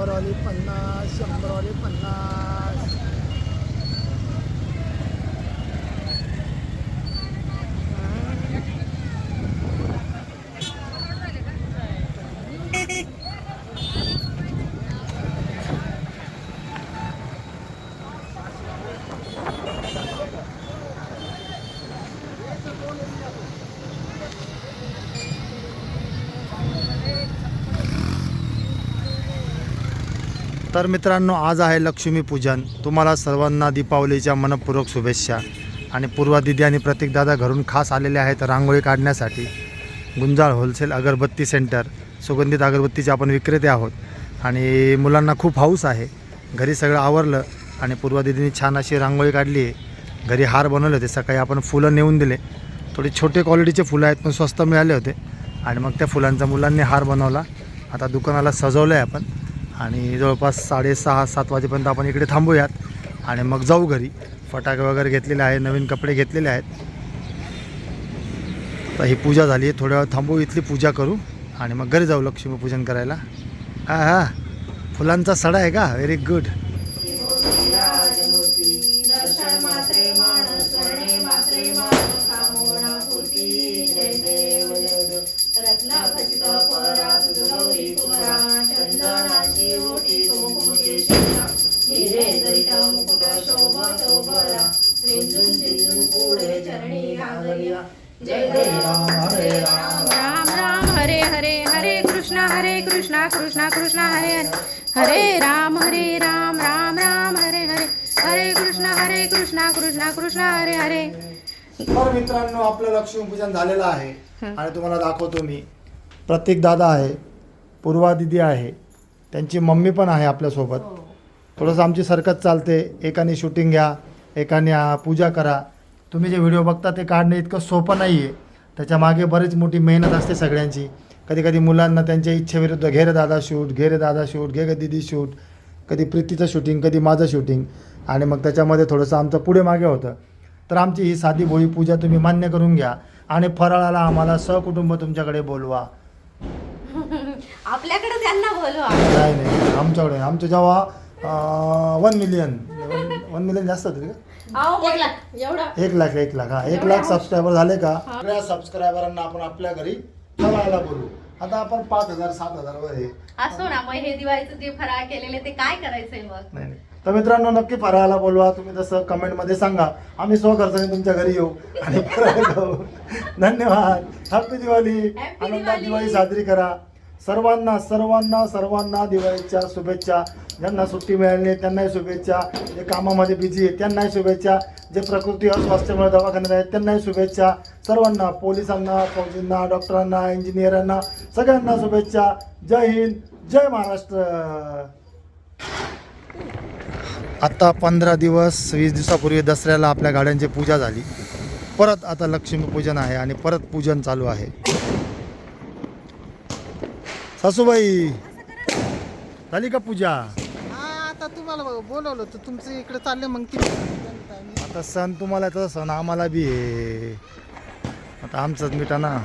शंभरवाली पन्नास शंभरवाली पन्नास. तर मित्रांनो आज आहे लक्ष्मीपूजन तुम्हाला सर्वांना दीपावलीच्या मनपूर्वक शुभेच्छा. आणि पूर्वा दिदी आणि प्रतीकदादा घरून खास आलेले आहेत रांगोळी काढण्यासाठी. गुंजाळ होलसेल अगरबत्ती सेंटर. सुगंधित अगरबत्तीचे आपण विक्रेते आहोत. आणि मुलांना खूप हाऊस आहे. घरी सगळं आवरलं आणि पूर्वा दिदीने छान अशी रांगोळी काढली आहे. घरी हार बनवले होते. सकाळी आपण फुलं नेऊन दिले. थोडे छोटे क्वालिटीचे फुलं आहेत पण स्वस्त मिळाले होते. आणि मग त्या फुलांचा मुलांनी हार बनवला. आता दुकानाला सजवलं आहे आपण. आणि जवळपास साडेसहा सात वाजेपर्यंत आपण इकडे थांबूयात. आणि मग जाऊ घरी. फटाके वगैरे घेतलेले आहे नवीन कपडे घेतलेले आहेत. तर ही पूजा झाली आहे. थोड्या वेळ थांबू इथली पूजा करू. आणि मग घरी जाऊ लक्ष्मीपूजन करायला. हां हां. फुलांचा सडा आहे का? व्हेरी गुड राम राम हरे हरे हरे कृष्णा हरे कृष्णा कृष्णा कृष्णा हरे हरे. हरे राम हरे राम राम राम हरे हरे. हरे कृष्णा हरे कृष्णा कृष्णा कृष्णा हरे हरे. तर मित्रांनो आपलं लक्ष्मीपूजन झालेलं आहे. आणि तुम्हाला दाखवतो मी. प्रत्येक दादा आहे पूर्वा दिदी आहे त्यांची मम्मी पण आहे आपल्यासोबत. थोडंसं आमची सरकत चालते. एकाने शूटिंग घ्या एकाने पूजा करा. तुम्ही जे व्हिडिओ बघता ते काढणं इतकं सोपं नाही आहे त्याच्यामागे बरीच मोठी मेहनत असते सगळ्यांची. कधी कधी मुलांना त्यांच्या इच्छेविरुद्ध घे रे दादा शूट घे रे दादा शूट घे दिदी शूट कधी प्रीतीचं शूटिंग कधी माझं शूटिंग आणि मग त्याच्यामध्ये थोडंसं आमचं पुढे मागे होतं. तर आमची ही साधी भोळी पूजा तुम्ही मान्य करून घ्या. आणि फराळाला आम्हाला सहकुटुंब तुमच्याकडे बोलवा. त्यांना बोलवा. नाही नाही आमच्याकडे आमचं जेव्हा वन मिलियन वन मिलियन जास्त होते का? एक लाख. एवढा. एक लाख एक लाख. हा एक लाख सबस्क्रायबर झाले का? सगळ्या सबस्क्रायबरांना आपण आपल्या घरी फराळाला बोलू. आता आपण पाच हजार सात हजार वर आहे. असो ना मग हे दिवाळीचं जे फराळ केलेले ते काय करायचंय मग? नाही नाही. तर मित्रांनो नक्की फराळाला बोलवा. तुम्ही तसं कमेंटमध्ये सांगा आम्ही स्वखर्चाने तुमच्या घरी येऊ आणि फराळ खाऊ. धन्यवाद. हॅपी दिवाळी Happy आनंदात दिवाळी. दिवाळी साजरी करा. सर्वांना सर्वांना सर्वांना दिवाळीच्या शुभेच्छा. ज्यांना सुट्टी मिळाली नाही त्यांनाही शुभेच्छा. जे कामामध्ये बिझी आहे त्यांनाही शुभेच्छा. जे प्रकृती अस्वास्थ्यामुळे दवाखान्यात आहेत त्यांनाही शुभेच्छा. सर्वांना पोलिसांना फौजींना डॉक्टरांना इंजिनियरांना सगळ्यांना शुभेच्छा. जय हिंद जय महाराष्ट्र. आत्ता पंधरा दिवस वीस दिवसापूर्वी दसऱ्याला आपल्या गाड्यांची पूजा झाली. परत आता लक्ष्मीपूजन आहे आणि परत पूजन चालू आहे. सासूबाई झाली का पूजा? हा आता तुम्हाला बघ- बोलवलं तर तुमचं इकडे चालले मग ती आता सण तुम्हाला तर सण आम्हाला बी आहे. आता आमचंच मिठा ना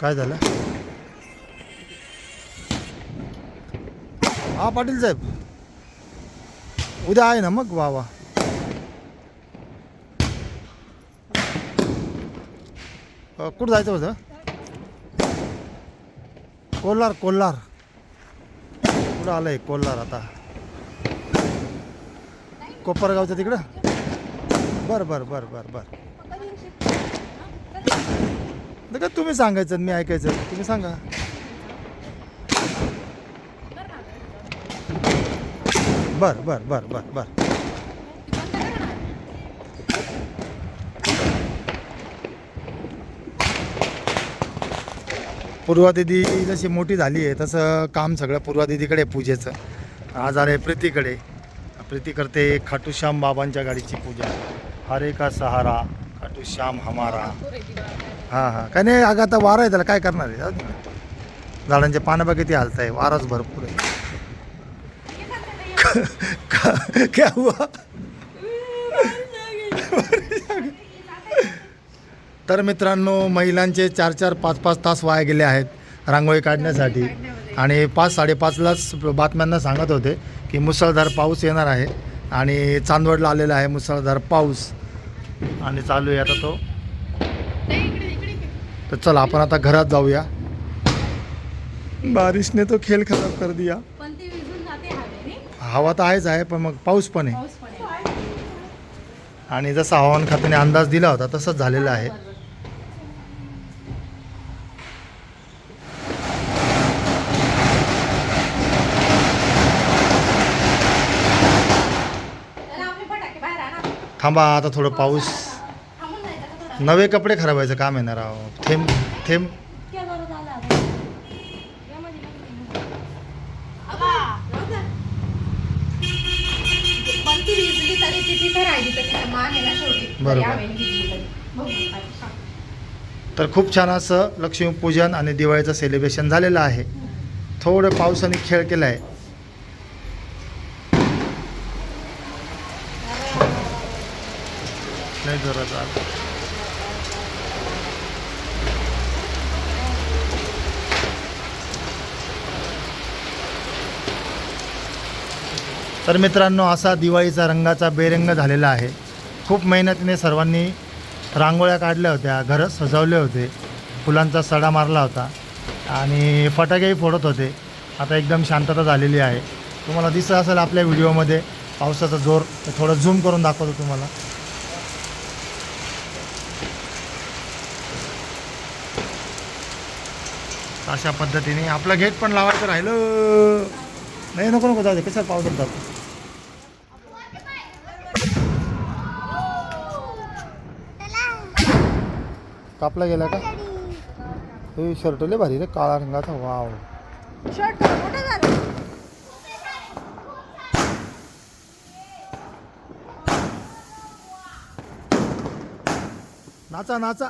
काय झालं? हा पाटील साहेब. उद्या आहे ना मग वा वा अ, कुठं जायचं होतं? कोल्हार कोल्हार. कुठं आलंय कोल्हार आता? कोपरगावच्या तिकडं? बरं बरं बरं बरं बरं. नाही का तुम्ही सांगायचं मी ऐकायचं. तुम्ही सांगा. बर बर बर बर बर. पूर्वा दिदी जशी मोठी झाली आहे तसं काम सगळं पूर्वा दिदीकडे पूजेचं. आज आहे प्रीतीकडे. प्रीती करते खाटूश्याम बाबांच्या गाडीची पूजा. हरे का सहारा खाटूश्याम हमारा. हां हां. काय नाही अगं आता वारा आहे त्याला काय करणार आहे? झाडांचे पानं बघ किती हालत आहे वाराच भरपूर आहे. का- क्या हुआ? तर मित्रांनो महिलांचे चार चार पाच पाच तास वाया गेले आहेत रांगोळी काढण्यासाठी. आणि पाच साडेपाचलाच बातम्यांना सांगत होते की मुसळधार पाऊस येणार आहे आणि चांदवडला आलेला आहे मुसळधार पाऊस. आणि चालू आहे आता तो. तर चला आपण आता घरात जाऊया. बारिशने तो खेळ खराब कर दिया. हवा तर आहेच आहे पण मग पाऊस पण आहे. आणि जसा हवामान खात्याने अंदाज दिला होता तसंच झालेलं आहे त्याला आपले फटाके बाहेर आणा थांबा आता थोडं पाऊस. नवे कपडे खराब व्हायचं काम येणार राव. थेंब थेंब. बरोबर. तर खूप छान असं लक्ष्मीपूजन आणि दिवाळीचं सेलिब्रेशन झालेलं आहे. थोडं पावसाने खेळ केला आहे जरा जोरात तर मित्रांनो असा दिवाळीचा रंगाचा बेरंग झालेला आहे. खूप मेहनतीने सर्वांनी रांगोळ्या काढल्या होत्या घरं सजवले होते फुलांचा सडा मारला होता आणि फटाकेही फोडत होते. आता एकदम शांतता झालेली आहे. तुम्हाला दिसत असेल आपल्या व्हिडिओमध्ये पावसाचा जोर. थोडं झूम करून दाखवतो तुम्हाला. अशा पद्धतीने आपलं गेट पण लावायचं राहिलं. नाही नको नको जाऊ दे कसं पावसात जातो कापला गेला का? हे शर्ट लय भारी रे काळा रंगाचा वाव. नाचा नाचा.